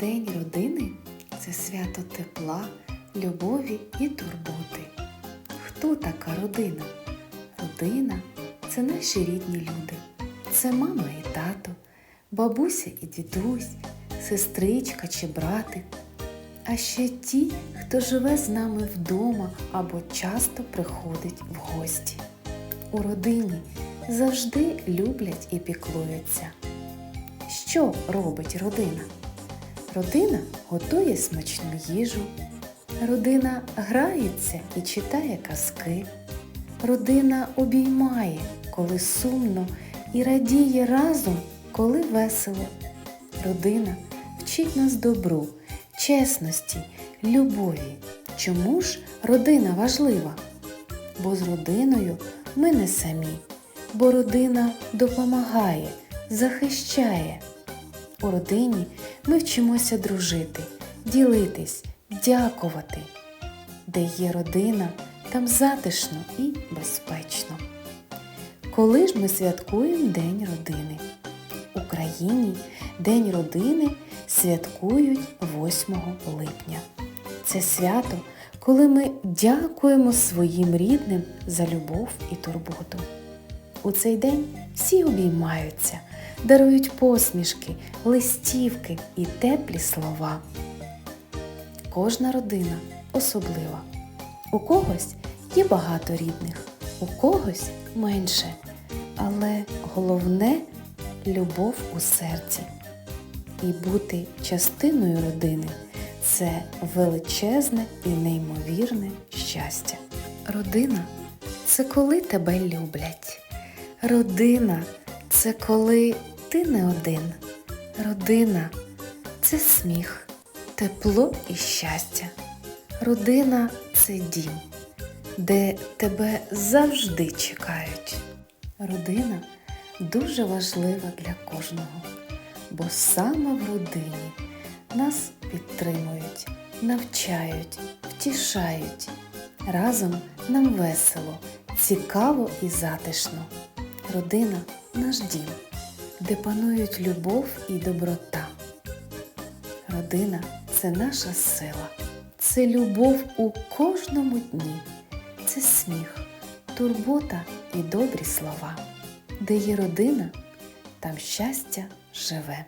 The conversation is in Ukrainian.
День родини це свято тепла, любові і турботи. Хто така родина? Родина це наші рідні люди. Це мама і тато, бабуся і дідусь, сестричка чи братик. А ще ті, хто живе з нами вдома або часто приходить в гості. У родині завжди люблять і піклуються. Що робить родина? Родина готує смачну їжу. Родина грається і читає казки. Родина обіймає, коли сумно, і радіє разом, коли весело. Родина вчить нас добру, чесності, любові. Чому ж родина важлива? Бо з родиною ми не самі, бо родина допомагає, захищає. У родині ми вчимося дружити, ділитись, дякувати. Де є родина, там затишно і безпечно. Коли ж ми святкуємо День родини? В Україні День родини святкують 8 липня. Це свято, коли ми дякуємо своїм рідним за любов і турботу. У цей день всі обіймаються, дарують посмішки, листівки і теплі слова. Кожна родина особлива. У когось є багато рідних, у когось менше. Але головне любов у серці. І бути частиною родини це величезне і неймовірне щастя. Родина це коли тебе люблять. Родина це коли ти не один. Родина це сміх, тепло і щастя. Родина це дім, де тебе завжди чекають. Родина дуже важлива для кожного, бо саме в родині нас підтримують, навчають, втішають. Разом нам весело, цікаво і затишно. Родина наш дім, де панують любов і доброта. Родина це наша сила, це любов у кожному дні, це сміх, турбота і добрі слова. Де є родина, там щастя живе.